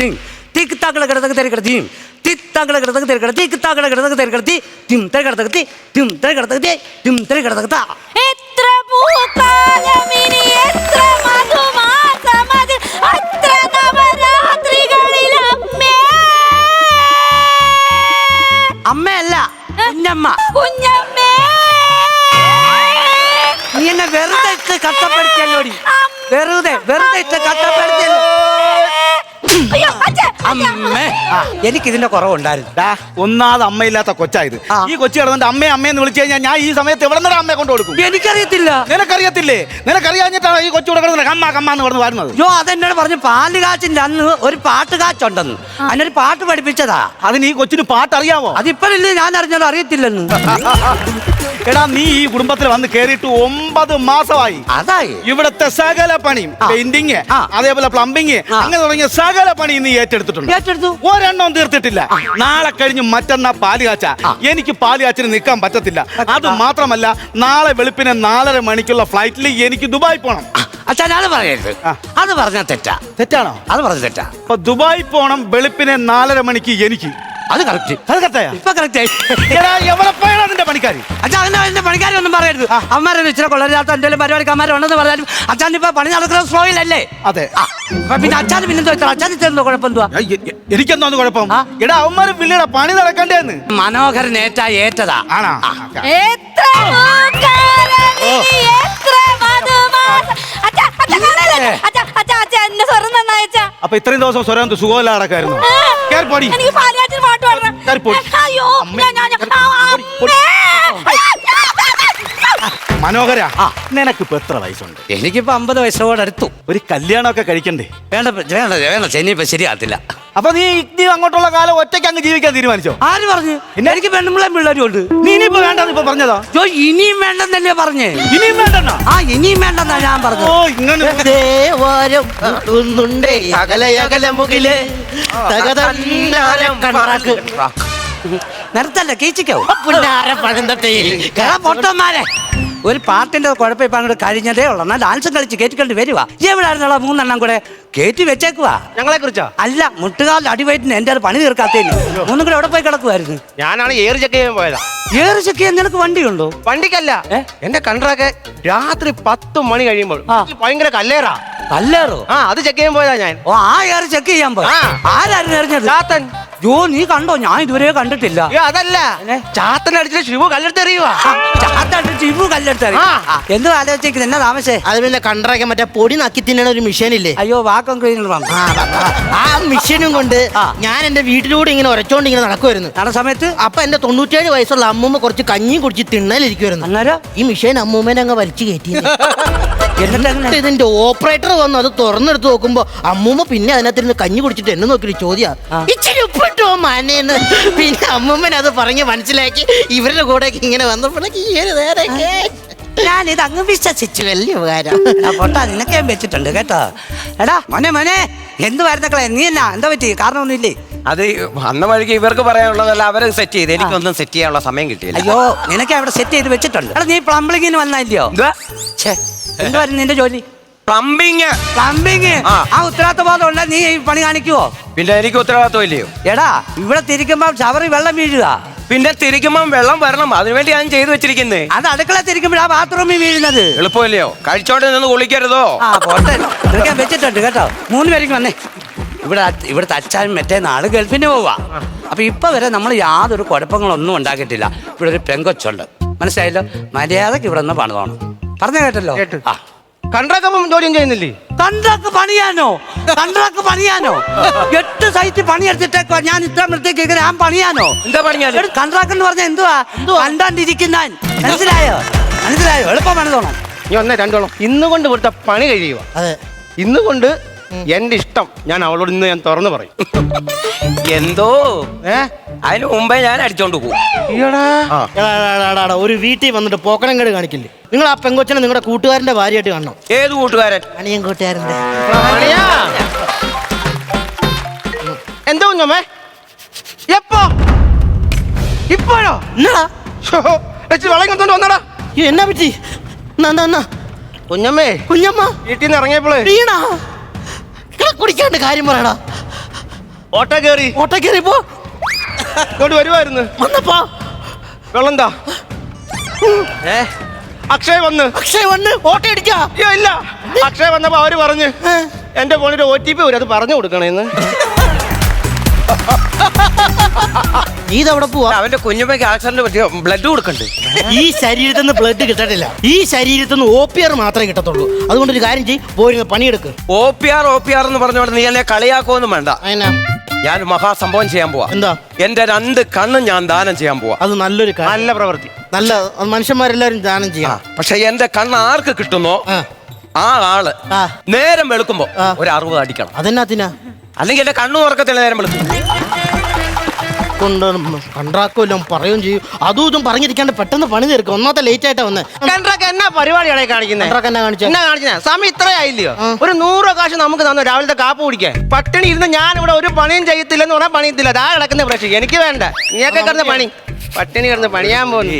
Thing തിക്ക് താക്കള കിടത്തക്ക് തിരക്കട theme തിത്താക്കള കിടത്തക്ക് തിരക്കട തിക്ക് താക്കള കിടത്തക്ക് തിരക്കട തീ തിര തീ തിര തീ തിര കിടത്തക്ക് താ എത്ര പൂക്കാലമിനി എത്ര അത്ര നവരാത്രികളിൽ അമ്മേ അമ്മയല്ല കുഞ്ഞമ്മ കുഞ്ഞമ്മേ നീ എന്നെ വെറുതെ ഇട്ട് കഷ്ടപ്പെടുത്തിയല്ലോടി വെറുതെ വെറുതെ ഇട്ട് കഷ്ടപ്പെടുത്തിയല്ലോ എനിക്ക് ഇതിന്റെ കുറവുണ്ടായിരുന്നു. ഡാ, ഒന്നാമത് അമ്മയില്ലാത്ത കൊച്ചായത്. ഈ കൊച്ചു കിടന്നിട്ട് അമ്മേ അമ്മയെന്ന് വിളിച്ചു കഴിഞ്ഞാൽ ഞാൻ ഈ സമയത്ത് എവിടെ നിന്നാണ് അമ്മയെ കൊണ്ട് കൊടുക്കും? എനിക്കറിയത്തില്ല. നിനക്കറിയത്തില്ലേ? നിനക്കറിയാഞ്ഞിട്ടാണ് ഈ കൊച്ചു കിടക്കുന്നത് കമ്മ കമ്മ എന്ന് പറഞ്ഞു വരുന്നത് യോ അതെന്നോട് പറഞ്ഞു പാൽ കാച്ചിന്റെ അന്ന് ഒരു പാട്ട് കാച്ചുണ്ടെന്ന്. അതിനൊരു പാട്ട് പഠിപ്പിച്ചതാ. അതിന് ഈ കൊച്ചിന് പാട്ട് അറിയാമോ അതിപ്പോഴില്ലേ ഞാൻ അറിഞ്ഞാലും അറിയത്തില്ലെന്ന്. എടാ നീ ഈ കുടുംബത്തിൽ വന്ന് കേറിയിട്ട് ഒമ്പത് മാസമായി. അതായി. ഇവിടത്തെ സകല പണിയും. പെയിന്റിങ് അതേപോലെ പ്ലംബിങ് അങ്ങനെ തുടങ്ങിയ സകല പണിയും നീ ഏറ്റെടുത്തിട്ടുണ്ട്. ഏറ്റെടുത്തു. ഒരെണ്ണം തീർത്തിട്ടില്ല. നാളെ കഴിഞ്ഞ് മറ്റന്നാ പാൽ കാച്ച എനിക്ക് പാൽ കാച്ചിന് നിൽക്കാൻ പറ്റത്തില്ല. അത് മാത്രമല്ല നാളെ വെളുപ്പിനെ നാലര മണിക്കുള്ള ഫ്ലൈറ്റിൽ എനിക്ക് ദുബായ് പോണം. അച്ഛൻ അത് പറയരുത്. അത് പറഞ്ഞ തെറ്റാ. തെറ്റാണോ? അത് പറഞ്ഞ തെറ്റാ. അപ്പൊ ദുബായ് പോണം വെളുപ്പിനെ നാലര മണിക്ക് എനിക്ക്. അത് കറക്റ്റ് അത് കറക്റ്റ് ഇപ്പൊ കറക്റ്റ് ആയി. എടാ, എവിടെ പോയാ പണിക്കാരി? അച്ഛാ അതിന്റെ അതിന്റെ പണിക്കാരൊന്നും പറയരുത്. അമ്മമാരെ ഇച്ചിരി കൊള്ളരുതാത്ത എന്തെങ്കിലും പരിപാടിക്ക് അമ്മമാരെ ഉണ്ടെന്ന് പറഞ്ഞാലും അച്ഛൻ ഇപ്പൊ പണി നടക്കുന്ന സ്ലോയിലല്ലേ അതെ. പിന്നെ അച്ഛാൻ പിന്നെന്തോ ഇത്ര? അച്ഛൻ ഇത്ര കുഴപ്പം എന്തുവാ? എനിക്കെന്തോന്ന് കുഴപ്പം? എടാ അവന്മാര് പിള്ളേടെ പണി നടക്കണ്ടേന്ന്. മനോഹരൻ ഏറ്റ ഏറ്റതാ. ആണോ? എത്ര പൂക്കാലമിനി അച്ഛാ അച്ഛാ കാണല്ലേ? അച്ഛാ അച്ഛാ അച്ഛാ എന്നെ സ്വർണം നന്നായി അച്ഛാ. അപ്പൊ ഇത്രയും ദിവസം സ്വരം സുഖമല്ലാതെ പോടി. എനിക്ക് പാലുകാച്ചിന് പാട്ട് പാടണം. അയ്യോ. ഞാൻ. അമ്മേ. മനോഹര. നിനക്കിപ്പോ എത്ര വയസ്സുണ്ട്? എനിക്കിപ്പോ അമ്പത് വയസ്സോട് അടുത്തു. ഒരു കല്യാണമൊക്കെ കഴിക്കണ്ടേ? വേണ്ട വേണ്ട വേണ്ട ചെന്നിപ്പോ ശരിയാകത്തില്ല. അപ്പൊ നീ നീ അങ്ങോട്ടുള്ള കാലം ഒറ്റയ്ക്ക് അങ്ങ് ജീവിക്കാൻ തീരുമാനിച്ചോ? ആര് പറഞ്ഞു? എനിക്ക് പെണ്ണുമ്പിള്ളേം പിള്ളേരും ഉണ്ട് നീ ഇനിയിപ്പോ വേണ്ടെന്ന് ഇപ്പൊ പറഞ്ഞതാ? ജോ ഇനിയും വേണ്ടെന്നല്ലേ പറഞ്ഞേ. ഇനിയും വേണ്ടെന്നാ? ആ ഇനിയും വേണ്ടെന്നാ ഞാൻ പറഞ്ഞു ഓ ഇങ്ങനെ ദേവാരം അകലെ അകലെ മുകിൽ. നിർത്തല്ല കീച്ചിക്കോ പൊട്ടന്മാരെ. ഒരു പാർട്ടിന്റെ കുഴപ്പം ഇപ്പൊ അങ്ങോട്ട് കഴിഞ്ഞതേ ഉള്ളൂ. എന്നാൽ ഡാൻസും കളിച്ച് കയറ്റിക്കൊണ്ട് വരുവാ. എവിടെയായിരുന്നുള്ള മൂന്നെണ്ണം കൂടെ? കേറ്റി വെച്ചേക്കുവാ. ഞങ്ങളെ കുറിച്ചോ അല്ല മുട്ടുകാലിൽ അടിവയറ്റിന് എന്റെ അത് പണി തീർക്കാത്തേന്. മൂന്നും കൂടെ എവിടെ പോയി കിടക്കുമായിരുന്നു ഞാനാണ് ഏറ് ചെക്ക് ചെയ്യാൻ പോയതാ. ഏറ് ചെക്ക് ചെയ്യാൻ നിനക്ക് വണ്ടിയുണ്ടോ? വണ്ടിക്കല്ല? എന്റെ കണ്ടറൊക്കെ രാത്രി പത്ത് മണി കഴിയുമ്പോൾ. ഭയങ്കര കല്ലേറാ. കല്ലേറോ? ആ അത് ചെക്ക് ചെയ്യാൻ പോയതാ ഞാൻ. ഓ ആ ഏറ് ചെക്ക് ചെയ്യാൻ പോയി. ആരായിരുന്നു എറിഞ്ഞത്? ജോ നീ കണ്ടോ? ഞാൻ ഇതുവരെ കണ്ടിട്ടില്ല. അയ്യോ അതല്ല. ചാത്തനടിച്ച ശിവു കല്ലെടുത്തെറിയുവാ കല്ലെടുത്ത് കല്ലെടുത്തറി ആ. എന്ത് ആലോചിക്കുന്നത് എന്നാ താമസേ? അത് പിന്നെ കണ്ടറൊക്കെ മറ്റേ പൊടി നക്കി തിന്നണ ഒരു മിഷീൻ ഇല്ലേ അയ്യോ വാക്കം ക്ലീനർ ആ, മിഷീനും മെഷീനും കൊണ്ട് ഞാൻ എന്റെ വീട്ടിലൂടെ ഇങ്ങനെ ഉരച്ചോണ്ട് ഇങ്ങനെ നടക്കുമായിരുന്നു നടന്ന സമയത്ത്? അപ്പൊ എന്റെ തൊണ്ണൂറ്റേഴ് വയസ്സുള്ള അമ്മൂമ്മ കുറച്ച് കഞ്ഞിയും കുടിച്ച് തിണ്ണലിരിക്കുമായിരുന്നു അന്നേരം? ഈ മിഷീൻ അമ്മൂമ്മേനെ അങ്ങ് വലിച്ചു കയറ്റി എന്നിട്ട്? ഇതിന്റെ ഓപ്പറേറ്റർ വന്നു അത് തുറന്നെടുത്ത് നോക്കുമ്പോ അമ്മൂമ്മ പിന്നെ അതിനകത്തിരുന്ന് കഞ്ഞി കുടിച്ചിട്ട് എന്നെ നോക്കിയിട്ട് ചോദ്യാ. ഇച്ചിരി ഉപ്പിട്ടോ മനേന്ന്? പിന്നെ അമ്മൂമ്മൻ അത് പറഞ്ഞ് മനസ്സിലാക്കി ഇവരുടെ കൂടെ ഇങ്ങനെ വന്നപ്പോഴേക്ക് ഈ ഒരു നേരമൊക്കെ ഞാൻ ഇത് അങ്ങ് വിശ്വസിച്ചു വലിയ ഉപകാരം. പൊട്ടാ നിനക്കെ വെച്ചിട്ടുണ്ട് കേട്ടോ. എടാ മോനെ മോനെ എന്ത് വരുന്നക്കളെ നീ എന്നാ എന്താ പറ്റി? കാരണമൊന്നുമില്ലേ? അത് അന്ന വഴിക്ക് ഇവർക്ക് പറയാനുള്ളതല്ല അവരെ സെറ്റ് ചെയ്ത്. എനിക്കൊന്നും സെറ്റ് ചെയ്യാനുള്ള സമയം കിട്ടിയില്ല. അയ്യോ നിനക്ക് അവിടെ സെറ്റ് ചെയ്ത് വെച്ചിട്ടുണ്ട്. എടാ നീ പ്ലംബിങ്ങിന് വന്നില്ലയോ നിന്റെ ജോലി? പ്ലംബിങ്. പ്ലംബിങ്? ആ. ആ ഉത്തരവാദിത്വബോധം ഉണ്ട്? നീ ഈ പണി കാണിക്കുവോ? പിന്നെ എനിക്ക് ഉത്തരവാദിത്വം ഇല്ലയോ എടാ ഇവിടെ തിരിക്കുമ്പോ ചവറി വെള്ളം വീഴുക. പിന്നെ തിരിക്കുമ്പം വെള്ളം വരണം. അതിനുവേണ്ടി ഞാൻ ചെയ്തു വെച്ചിരിക്കുന്നേ. അത് അടുക്കള തിരിക്കുമ്പോഴാ ബാത്റൂമിൽ വീഴുന്നത്. എളുപ്പമില്ലയോ? കഴിച്ചോണ്ട് നിന്ന് കുളിക്കരുതോ? ആ പോട്ടെ. വെച്ചിട്ടുണ്ട് കേട്ടോ. മൂന്ന് പേർക്ക് വന്നേ. ഇവിടെ അ- ഇവിടുത്തെ അച്ഛൻ മറ്റേ നാട് ഗൾഫിന് പോവാ. അപ്പൊ ഇപ്പൊ വരെ നമ്മൾ യാതൊരു കുഴപ്പങ്ങളൊന്നും ഉണ്ടാക്കിയിട്ടില്ല. ഇവിടെ ഒരു പെങ്കൊച്ചുണ്ട്. മനസ്സിലായല്ലോ? മര്യാദയ്ക്ക് ഇവിടെ നിന്ന് പണിതോണം. പറഞ്ഞു കേട്ടല്ലോ. കേട്ടു. ആ. ജോലിയും ചെയ്യുന്നില്ലേ? കണ്ട്രാക്ക് പണിയാനോ? കണ്ട്രാക്ക് പണിയാനോ? എട്ട് സൈറ്റ് പണിയെടുത്തിട്ടേക്കോ ഞാൻ ഇത്ര മൃത്തേക്ക് ഞാൻ പണിയാനോ? എന്താ പണിയാനോ കണ്ട്രാക്ക് എന്ന് പറഞ്ഞാൽ എന്തുവാ? കണ്ടാണ്ടിരിക്കുന്ന മനസ്സിലായോ? മനസ്സിലായോ? എളുപ്പം മനസ്സോണം നീ ഒന്നേ രണ്ടോളം. ഇന്ന് കൊണ്ട് ഇവിടുത്തെ പണി കഴിയുക. അതെ. ഇന്ന് കൊണ്ട് എന്റെ ഇഷ്ടം ഞാൻ അവളോട് ഇന്ന് ഞാൻ തുറന്നു പറയും. എന്തോ? ഏ? അതിന് മുമ്പേ ഞാൻ അടിച്ചോണ്ട് പോകും ഈയടാ. എടാ, എടാ, എടാ, എടാ, എടാ, ഒരു വീട്ടിൽ വന്നിട്ട് പോക്കണം കേട് കാണിക്കില്ലേ? നിങ്ങൾ ആ പെങ്കൊച്ചനെ നിങ്ങളുടെ കൂട്ടുകാരന്റെ ഭാര്യയായിട്ട് കാണണം. ഏത് കൂട്ടുകാരൻ? അനിയൻ കൂട്ടുകാരന്റെ അളിയാ. ഞമ്മേ കുഞ്ഞമ്മേ? എപ്പോ? ഇപ്പോഴോ? എന്നാടാ ഷോ, വെച്ച് വെള്ളം കൊണ്ടോണ്ട് വന്നടാ. അയ്യോ, എന്നാ പറ്റി? എന്നാ, എന്നാ, എന്നാ? കുഞ്ഞമ്മേ. കുഞ്ഞമ്മ. വീട്ടിൽ നിന്ന് ഇറങ്ങിയപ്പോളേ. വീണാ. കുടിക്കാണ്ട് കാര്യം പറയടാ. ഓട്ടോ കയറി ഓട്ടോ കയറിപ്പോ ഇങ്ങോട്ട് വരുമായിരുന്നു വന്നപ്പോ. വെള്ളം എന്താ ഏ? അക്ഷയ് വന്ന്. അക്ഷയ് വന്ന്. ഓട്ടോ ഇടിക്കാ. അയ്യോ ഇല്ല. അക്ഷയ് വന്നപ്പോ അവർ പറഞ്ഞ് എന്റെ ഫോണിൽ ഒ ടി പി വരും അത് പറഞ്ഞു കൊടുക്കണേന്ന്. നീ അവിടെ പോവാ. അവന്റെ കുഞ്ഞുമ്മയ്ക്ക് ആക്സിഡന്റ് പറ്റിയ ബ്ലഡ് കൊടുക്കണ്ട്. ഈ ശരീരത്തിൽ നിന്ന് ബ്ലഡ് കിട്ടത്തില്ല. ഈ ശരീരത്തിൽ നിന്ന് ഒ പി ആർ മാത്രമേ കിട്ടത്തുള്ളൂ. അതുകൊണ്ട് ഒരു കാര്യം ചെയ്യ് പോരുന്ന പണിയെടുക്ക്. O P R O P R എന്ന് പറഞ്ഞോണ്ട് നീ എന്നെ കളിയാക്കുമൊന്നും വേണ്ട. അതിനാ ഞാൻ മഹാസംഭവം ചെയ്യാൻ പോവാ. എന്താ? എന്റെ രണ്ട് കണ്ണും ഞാൻ ദാനം ചെയ്യാൻ പോവാ. അത് നല്ലൊരു നല്ല പ്രവൃത്തി. നല്ല മനുഷ്യന്മാരെല്ലാരും ദാനം ചെയ്യാ. പക്ഷെ എന്റെ കണ്ണ് ആർക്ക് കിട്ടുന്നോ? ആ. ആ ആൾ നേരം വെളുക്കുമ്പോ ഒരു അറുപത് അടിക്കണം. അതെന്നാത്തിനാ അല്ലെങ്കിൽ എന്റെ കണ്ണു തുറക്കത്തില്ല നേരം വെളുക്കും കൊണ്ട് കണ്ടാക്കുമല്ലോ പറയുകയും ചെയ്യും. അതും ഇതും പറഞ്ഞിരിക്കാണ്ട് പെട്ടെന്ന് പണി തീർക്കും. ഒന്നാമത്തെ ലേറ്റ് ആയിട്ടാ വന്ന്. കണ്ടൊക്കെ എന്നാ പരിപാടിയാണ് കാണിക്കുന്നത് കണ്ടൊക്കെ എന്നാ കാണിച്ചേ? എന്നാ കാണിച്ചത് സമയം ഇത്രയായില്ലയോ? ഒരു നൂറ് കാശ് നമുക്ക് തന്നു. രാവിലത്തെ കാപ്പ് കുടിക്കാൻ. പട്ടിണി ഇരുന്ന് ഞാൻ ഇവിടെ ഒരു പണിയും ചെയ്യത്തില്ലെന്ന് പറഞ്ഞാൽ പണിയത്തില്ല അതാ കിടക്കുന്ന പ്രശ്നം. എനിക്ക് വേണ്ട. നീയൊക്കെ കിടന്ന് പണി. പട്ടിണി കിടന്ന് പണിയാൻ പോകുന്നു.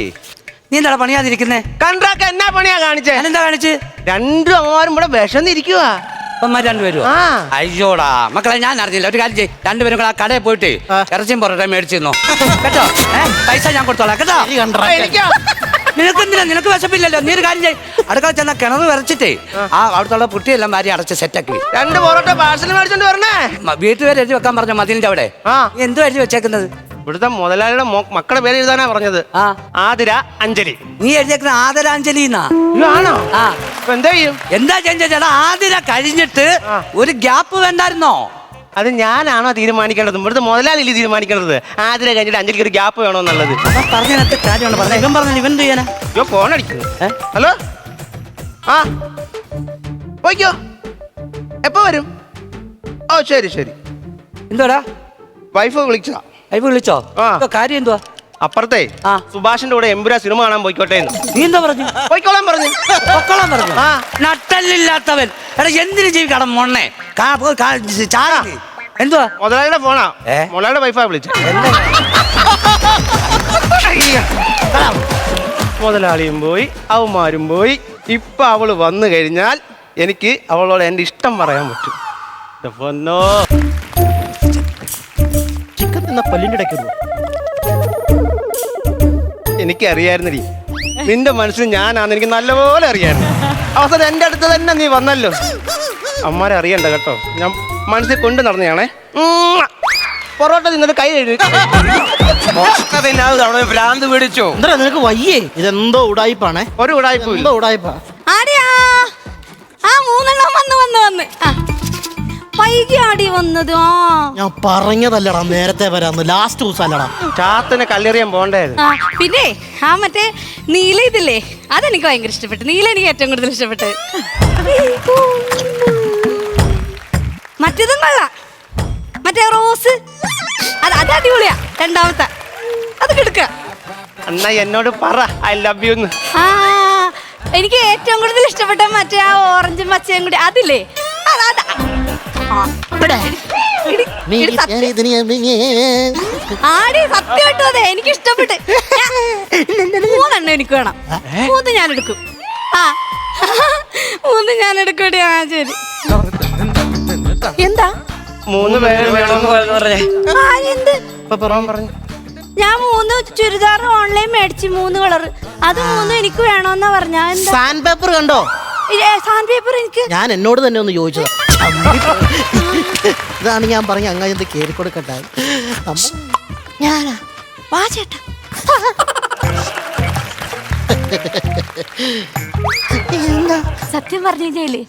നീ എന്താ പണിയാതിരിക്കുന്നേ? കണ്ടൊക്കെ എന്നാ പണിയാ കാണിച്ചേ? എന്താ കാണിച്ച്? രണ്ടും അമ്മമാരും ഇവിടെ വിശന്നിരിക്കുക അപ്പന്മാർ രണ്ടുപേരും ആ. അയ്യോടാ മക്കളെ ഞാൻ അറിഞ്ഞില്ല. ഒരു കാര്യം ചെയ്യ്. രണ്ടുപേരും കൂടെ ആ കടയിൽ പോയിട്ട് ആ. ഇറച്ചിയും പൊറോട്ട മേടിച്ചിരുന്നു? കേട്ടോ? ഏ പൈസ ഞാൻ കൊടുത്തോളാം കേട്ടോ? ശരി, കണ്ടറാ. എനിക്കാ? നിനക്ക് എന്തിനാ നിനക്ക് വിശപ്പില്ലല്ലോ. നീ ഒരു കാര്യം ചെയ്യ്. അടുക്കള ചെന്ന കിണറ് വരച്ചിട്ടേ ആ. അവിടുത്തെ പുട്ടിയെല്ലാം വാരി അടച്ച് സെറ്റാക്കി രണ്ട് പൊറോട്ട പാഴ്സൽ മേടിച്ചോണ്ട് വരണേ. വീട്ടുപേര് എഴുതി വെക്കാൻ പറഞ്ഞ മതിലിന്റെ അവിടെ? ആ. നീ എന്തോ എഴുതി വെച്ചേക്കുന്നത്? ഇവിടുത്തെ മുതലാളിയുടെ മക്കളുടെ പേര് എഴുതാനാ പറഞ്ഞത്. ആ. ആതിര അഞ്ജലി. നീ എഴുതിയേക്കുന്ന ആദരാഞ്ജലി എന്നാ അയ്യോ, ആണോ? ആ. ഇപ്പൊ എന്താ ചെയ്യും? എന്താ ചേട്ടാ ആതിര കഴിഞ്ഞിട്ട് ആ. ഒരു ഗ്യാപ്പ് വേണ്ടായിരുന്നോ? അത് ഞാനാണോ തീരുമാനിക്കേണ്ടത്? ഇവിടുത്തെ മുതലാളിയില്ലേ തീരുമാനിക്കേണ്ടത്? ആതിര കഴിഞ്ഞിട്ട് അഞ്ജലിക്ക് ഒരു ഗ്യാപ്പ് വേണമെന്നുള്ളത് അപ്പൊ പറഞ്ഞതിനകത്ത് കാര്യമാണ് പറഞ്ഞത് ഇവൻ പറഞ്ഞു ഇവൻ എന്ത് ചെയ്യാനാ? അയ്യോ ഫോൺ അടിക്കുന്നു ഏ? ഹലോ? ആ. പോയിക്കോ. എപ്പോ വരും? ഓ ശരി ശരി. എന്തോടാ? വൈഫ് വിളിച്ചതാ. അയ്യ വിളിച്ചോ? ആ. ഇപ്പൊ കാര്യം എന്തുവാ? അപ്പുറത്തെ ആ. സുഭാഷിന്റെ കൂടെ എമ്പുരാ സിനിമ കാണാൻ പോയിക്കോട്ടെ എന്ന്. നീ എന്താ പറഞ്ഞു? പോയിക്കോളാൻ പറഞ്ഞു. പൊക്കോളാൻ പറഞ്ഞു. ആ. നട്ടല്ലില്ലാത്തവൻ എടാ എന്തിനു ജീവിക്കണം മൊണ്ണെ? കാ- പോ- കാ- ചാടാ. നീ. എന്തുവാ? മുതലാളിയുടെ ഫോണാ. ഏ? മുതലാളിയുടെ വൈഫാ വിളിച്ചു. മുതലാളിയും പോയി അവന്മാരും പോയി. ഇപ്പൊ അവൾ വന്നു കഴിഞ്ഞാൽ എനിക്ക് അവളോട് എന്റെ ഇഷ്ടം പറയാൻ പറ്റും. എന്റെ പൊന്നോ. തിന്ന പല്ലിന്റെ ഇടയ്ക്ക് എനിക്കറിയായിരുന്നടി. നിന്റെ മനസ്സിൽ ഞാനാന്ന് എനിക്ക് നല്ലപോലെ അറിയായിരുന്നു. അവസാനം എന്റെ അടുത്ത് തന്നെ നീ വന്നല്ലോ. അമ്മാരെ അറിയണ്ട കേട്ടോ. ഞാൻ മനസ്സിൽ കൊണ്ട് നടന്നയാണേ. പൊറോട്ട തിന്നിട്ട് കൈ കഴുകി. അവിടെ ഭ്രാന്ത് പിടിച്ചോ എന്താ നിനക്ക് വയ്യേ? ഇതെന്തോ ഉടായിപ്പാണേ. ഒരു ഉടായ്പ എന്തോ ഉടായിപ്പാ. ആടിയാ. ആ മൂന്നെണ്ണം വന്ന് വന്ന് വന്ന്. ആ. വൈകി ആടി വന്നത്? ആ. ഞാൻ പറഞ്ഞതല്ലടാ നേരത്തെ വരാന്ന്. ലാസ്റ്റ് ദിവസം അല്ലടാ ചാത്തനെ കല്ലെറിയാൻ പോണ്ടായിരുന്നു ആ പിന്നെ ആ മറ്റേ നീല ഇതില്ലേ? അതെനിക്ക് ഭയങ്കര ഇഷ്ടപ്പെട്ടു. നീല എനിക്ക് ഏറ്റവും കൂടുതൽ ഇഷ്ടപ്പെട്ടത് മറ്റേതും കൊള്ളാം. മറ്റേ റോസ്. അത് അത് അടിപൊളിയാ രണ്ടാമത്തെ. അത് കിടക്കുക എന്നാ എന്നോട് പറ ഐ ലവ് യു ആ എനിക്ക് ഏറ്റവും കൂടുതൽ ഇഷ്ടപ്പെട്ട മറ്റേ ആ ഓറഞ്ചും പച്ചയും കൂടി. അതില്ലേ? ആടി സത്യമായിട്ടും അതെ എനിക്ക് ഇഷ്ടപ്പെട്ട് ഞാൻ- മൂന്നെണ്ണം എനിക്ക് വേണം. മൂന്ന് ഞാൻ എടുക്കും. ആ. മൂന്ന് ഞാൻ എടുക്കട്ടെ ആ ശരി. എന്താ? മൂന്ന് പേര് വേണമെന്ന് ഞാൻ മൂന്ന് ചുരിദാർ ഓൺലൈൻ മേടിച്ച് മൂന്ന് കളർ. അത് മൂന്ന് എനിക്ക് വേണമെന്നാ പറഞ്ഞ. എന്താ സാൻഡ് പേപ്പർ കണ്ടോ? സാൻഡ് പേപ്പർ എനിക്ക് ഞാൻ എന്നോട് തന്നെ ഒന്ന് ചോദിച്ചതാ. ഇതാണ് ഞാൻ പറഞ്ഞ അങ്ങനെ എന്ത് കേറി കൊടുക്കട്ടെ. ഞാനാ? വാ ചേട്ടാ. സത്യം പറഞ്ഞു കഴിഞ്ഞാലേ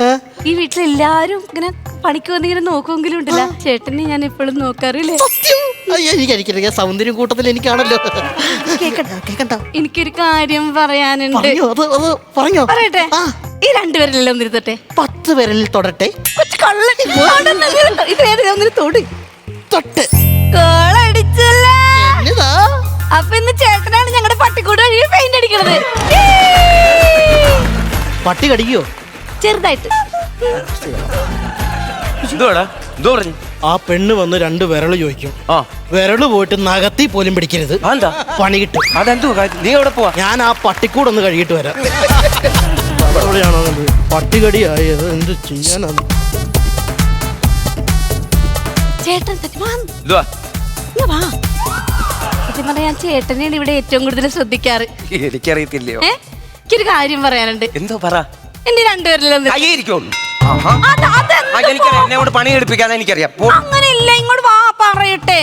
ഈ വീട്ടിൽ എല്ലാരും ഇങ്ങനെ പണിക്ക് വന്നിങ്ങനെ നോക്കുമെങ്കിലും ഉണ്ടല്ല. ചേട്ടനെ ഞാൻ എപ്പോഴും നോക്കാറില്ലേ? സത്യം? അയ്യോ എനിക്ക് എനിക്കറിയാം സൗന്ദര്യം കൂട്ടത്തിൽ എനിക്കാണല്ലോ. കേക്കണ്ട. കേക്കണ്ട. എനിക്കൊരു കാര്യം പറയാനുണ്ട്. പറഞ്ഞോ പറയട്ടെ. ഈ രണ്ടുപേരിലെല്ലാം ഒന്നിരുത്തട്ടെ പത്ത് വിരലിൽ തൊടട്ടെ. കൊച്ചു കള്ളൻ. അവിടെ നിന്ന് ഇത് ഏതിനാ ഒന്നിന് തൊടി. തൊട്ട്. കോളടിച്ചല്ലേ? എന്നതാ? അപ്പൊ ഇന്ന് ചേട്ടനാണ് ഞങ്ങളുടെ പട്ടിക്കൂട് വഴി പെയിന്റ് അടിക്കണത്. പട്ടി കടിക്കോ? ചെറുതായിട്ട്. എന്തുവാടാ? എന്തോ പറഞ്ഞു? ആ പെണ്ണ് വന്ന് രണ്ട് വിരൾ ചോദിക്കും. ആ. വിരൾ പോയിട്ട് നഗത്തി പോലും പിടിക്കരുത്. എന്താ പണി കിട്ടും. അതെന്തോ? നീ എവിടെ പോവാ? ഞാൻ ആ പട്ടിക്കൂടൊന്ന് കഴുകിയിട്ട് വരാം. അവിടെയാണോ അത്? പട്ടികടിയായത് എന്ത് ചെയ്യാനാണ്? ചേട്ടൻ വാ, സത്യം ചേട്ടനെയാണ് ഇവിടെ ഏറ്റവും കൂടുതൽ ശ്രദ്ധിക്കാറ്. എനിക്കറിയത്തില്ലയോ? ഏ? എനിക്കൊരു കാര്യം പറയാനുണ്ട്. എന്തോ പറ. എന്റെ രണ്ടുപേരിലൊന്നും കയ്യേ ഇരിക്കുള്ളൂ ആഹാ. അത് അതെന്ത് ആ, എനിക്കറിയാം. എന്നെ കൊണ്ട് പണി എടുപ്പിക്കാതെ എനിക്കറിയാം. പോ. അങ്ങനെയില്ല ഇങ്ങോട്ട് പറയട്ടെ.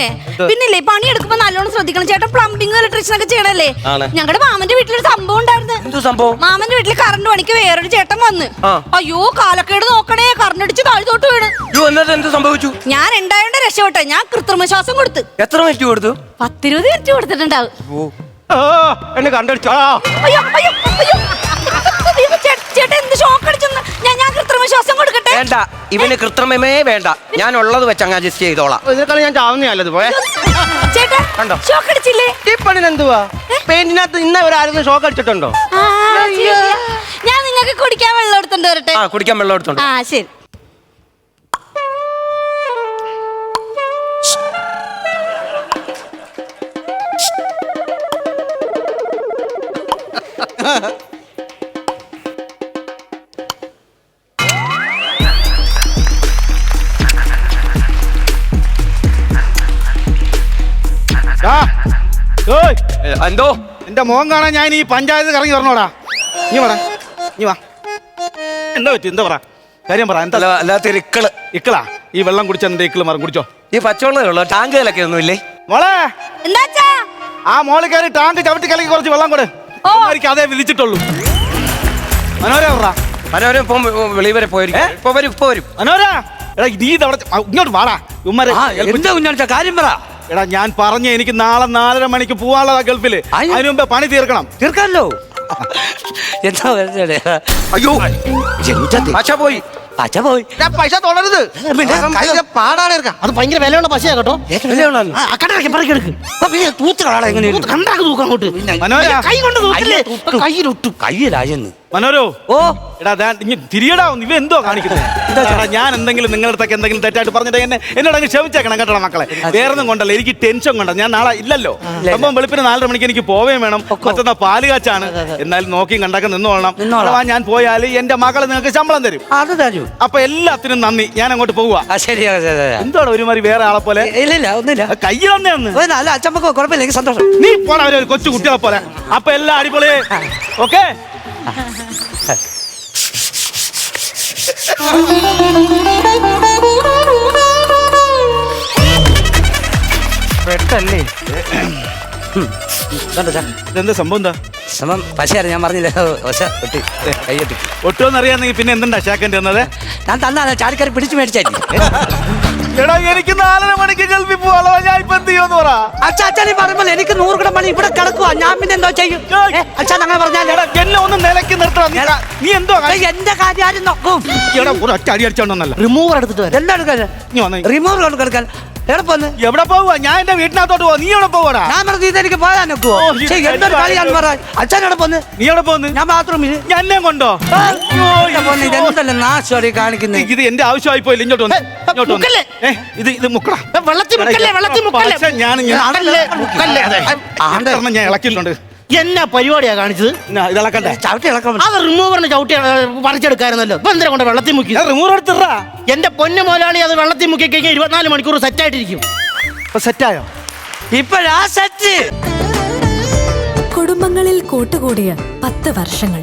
പിന്നില്ലേ പണിയെടുക്കുമ്പോ നല്ലോണം ശ്രദ്ധിക്കണം. ചേട്ടൻ പ്ലംബിംഗ് ഇലക്ട്രീഷ്യൻ ഒക്കെ ചെയ്യണല്ലേ? ഞങ്ങളുടെ മാമന്റെ വീട്ടിലൊരു സംഭവം ഉണ്ടായിരുന്നു. മാമന്റെ വീട്ടിൽ കറണ്ട് പണിക്ക് വേറൊരു ചേട്ടൻ വന്ന്. അയ്യോ കാലക്കേട് നോക്കണേ കറണ്ട് അടിച്ച് താഴ്ത്തോട്ട് വീണ്. എന്ത് സംഭവിച്ചു? ഞാൻ ഉണ്ടായോണ്ട് രക്ഷപ്പെട്ടെ. ഞാൻ കൃത്രിമ ശ്വാസം കൊടുത്തു. എത്ര മിനിറ്റ് കൊടുത്തു? പത്തിരുപത് മിനിറ്റ് കൊടുത്തിട്ടുണ്ടാവും. എന്നെ കണ്ടടിച്ചു. ചേട്ടൻ എന്ത് ഷോക്ക് കൃത്രിമ ശ്വാസം കൊടുക്കട്ടെ? വേണ്ട ഇവന് കൃത്രിമമേ വേണ്ട. ഞാൻ ഉള്ളത് വെച്ച് അങ്ങ് അഡ്ജസ്റ്റ് ചെയ്തോളാം. ഇതിനേക്കാളും ഞാൻ ചാവുന്നതല്ലത് പോയെ. ചേട്ടാ കണ്ടോ? ഷോക്ക് അടിച്ചില്ലേ? ഈ പണിന് എന്തുവാ? പെയിന്റിനകത്ത് ഇന്ന ഒരു ഷോക്ക് അടിച്ചിട്ടുണ്ടോ? ആ, ശരിയാ. ഞാൻ നിങ്ങൾക്ക് കുടിക്കാൻ വെള്ളം എടുത്തോണ്ട് വരട്ടെ. ആ കുടിക്കാൻ വെള്ളം എടുത്തോണ്ട് ആ ശരി. എന്തോ? എന്റെ മോൻ കാണാൻ ഞാൻ ഈ പഞ്ചായത്ത് കറങ്ങി വരണോടാ. നീ പറ നീ വാ. എന്താ പറ്റി? എന്താ പറ? കാര്യം പറ എന്താ? അല്ല അല്ലാത്ത ഇക്കൾ. ഇക്കളാ? ഈ വെള്ളം കുടിച്ചാൽ എന്റെ ഇക്കൾ മറം. കുടിച്ചോ? ഈ പച്ചവെള്ളമേ ഉള്ളൂ ടാങ്കുകളൊക്കെ ഒന്നുമില്ലേ? മോളെ എന്താച്ചാ ആ മോളിൽ കയറി ടാങ്ക് ചവിട്ടി കലക്കി കുറച്ച് വെള്ളം കൊടു. അതേ വിധിച്ചിട്ടുള്ളൂ. മനോര പറ. മനോരം ഇപ്പം വെളി വരെ പോയിരിക്കും. ഇപ്പൊ വരും ഇപ്പൊ വരും. മനോര എടാ നീ ഇതവിടെ ഇങ്ങോട്ട് വാടാ. ഉമ്മരെ എന്താ കാര്യം പറ. എടാ ഞാൻ പറഞ്ഞ എനിക്ക് നാളെ നാലര മണിക്ക് പോവാനുള്ളതാ ഗൾഫിൽ അയ്യോ. അതിന് മുമ്പേ പണി തീർക്കണം. തീർക്കാമല്ലോ. എന്താ വരുന്നേ അയ്യോ. പച്ച പോയി. പച്ച പോയി. ഞാൻ പൈസ തൊടരുത്. കയ്യിലെ പാടാണ് ഇറക്കാം അത് ഭയങ്കര വിലയുള്ള പശയാ കേട്ടോ. ആ, അക്കടക്ക് പറക്കെടുക്ക് തൂത്തിലാളെ എങ്ങനെ കണ്ടാക്ക് തൂക്കാം അങ്ങോട്ട്. മനോര കൈ കൊണ്ട് തൂക്കില്ലേ? തൂക്കും. കയ്യിലൊട്ടും കയ്യിലായെന്ന്. മനോരോ? ഓ. എടാ ദാ തിരിയടാ ഇവ എന്തോ കാണിക്കുന്നത് ഞാൻ എന്തെങ്കിലും നിങ്ങളുടെ അടുത്തൊക്കെ എന്തെങ്കിലും തെറ്റായിട്ട് പറഞ്ഞിട്ട് എന്നെ എന്നോട് അങ്ങ് ക്ഷമിച്ചേക്കണം കേട്ടോ മക്കളെ. വേറെ ഒന്നും കൊണ്ടല്ല എനിക്ക് ടെൻഷൻ കൊണ്ട. ഞാൻ നാളെ ഇല്ലല്ലോ. അപ്പം വെളുപ്പിന് നാലര മണിക്ക് എനിക്ക് പോവേം വേണം. മറ്റന്നാ പാൽ കാച്ചാണ്. എന്നാലും നോക്കി കണ്ടൊക്കെ നിന്നോളണം. നിന്നോളാം. അഥവാ ഞാൻ പോയാൽ എന്റെ മക്കളെ നിങ്ങൾക്ക് ശമ്പളം തരും. അത് തരൂ. അപ്പൊ എല്ലാത്തിനും നന്ദി. ഞാൻ അങ്ങോട്ട് പോവുക എന്താണ് ഒരുമാതിരി വേറെ ആളെ പോലെ? ഇല്ല ഇല്ല ഒന്നുമില്ല. കയ്യിൽ അച്ഛമ്മക്ക് കുഴപ്പമില്ല എനിക്ക് സന്തോഷം. നീ പോണ ഒരു കൊച്ചു കുട്ടികളെ പോലെ. അപ്പൊ എല്ലാം അടിപൊളി ഓക്കെ? പെട്ടല്ലേ? ഇതെന്താ സംഭവം എന്താ? സമം പശയാണ് ഞാൻ പറഞ്ഞില്ല? ഒശ ഒട്ടി കൈയൊട്ടി ഒട്ടുമെന്ന് അറിയാമെങ്കിൽ പിന്നെ എന്തുണ്ടാ ഷാക്കന്റെ തന്നത് ഞാൻ തന്നാ ചാടിക്കറി പിടിച്ചു മേടിച്ചായിരുന്നു. എടാ എനിക്ക് നാലര മണിക്ക് ഗൾഫിൽ പോവാളോ ഞാൻ ഇപ്പൊ എന്ത് ചെയ്യുമെന്ന് പറ. അച്ഛാ അച്ഛൻ പറയുമ്പോൾ എനിക്ക് നൂറ് കിലോ മണി ഇവിടെ കിടക്കുവാ. ഞാൻ പിന്നെ എന്തോ ചെയ്യും? ഏ, അച്ഛൻ അങ്ങനെ പറഞ്ഞാൽ എടാ എന്നെ ഒന്ന് നിലയ്ക്ക് നിർത്തണം. നീ നീ എന്തോ എന്റെ കാര്യം ആരും നോക്കും. ഒറ്റ അടി അടിച്ചോണ്ടല്ല റിമൂവർ എടുത്തിട്ട് വരാം. എല്ലാം എടുക്കാൻ? നീ വന്നേ. റിമൂവർ കൊണ്ട് കിടക്കാൻ എവിടെ പോന്ന്? എവിടെ പോവാ ഞാൻ എന്റെ വീട്ടിനകത്തോട്ട് പോവാ. നീ എവിടെ പോവാടാ? ഞാൻ പറഞ്ഞു ഇതെനിക്ക് പോയാൻ നോക്കുവോ എന്തൊരു കളിയാന്ന് പറ അച്ഛൻ എവിടെ പോന്ന്? നീ എവിടെ പോന്ന്? ഞാൻ ബാത്റൂമിൽ ഞാൻ എന്നെ കൊണ്ടോ? ഇതെന്തല്ല നാശോടി കാണിക്കുന്നത് ഇത് എന്റെ ആവശ്യമായി പോയില്ല. ഇങ്ങോട്ട് വന്ന്. ഇങ്ങോട്ട് വന്ന്. മുക്കല്ലേ? ഏ, ഇത് ഇത് മുക്കടാ. ഏ, വെള്ളത്തിൽ മുക്കല്ലേ? വെള്ളത്തിൽ മുക്കല്ലേ? പശ ഞാൻ ഇങ്ങനെ- ആണ്ടല്ലേ, മുക്കല്ലേ. ഞാൻ ഇളക്കിയിട്ടുണ്ട്. എന്നാ പരിപാടിയാ കാണിച്ചത്? എന്നാ, ഇത് ഇളക്കണ്ടേ ചവിട്ടി ഇളക്കാൻ അത് റിമൂവറിന് ചവിട്ടി പറിച്ചെടുക്കായിരുന്നല്ലോ. ഇപ്പൊ എന്തിനാ കൊണ്ട് വെള്ളത്തിൽ മുക്കി? റിമൂവർ എടുത്തിട്ടാ എന്റെ പൊന്നു മുതലാളി അത് വെള്ളത്തിൽ മുക്കി കഴിഞ്ഞാൽ ഇരുപത്തിനാല് മണിക്കൂർ സെറ്റായിട്ടിരിക്കും ഇപ്പൊ സെറ്റായോ ഇപ്പഴാ സെറ്റ് കുടുംബങ്ങളിൽ കൂട്ടുകൂടിയ പത്ത് വർഷങ്ങൾ.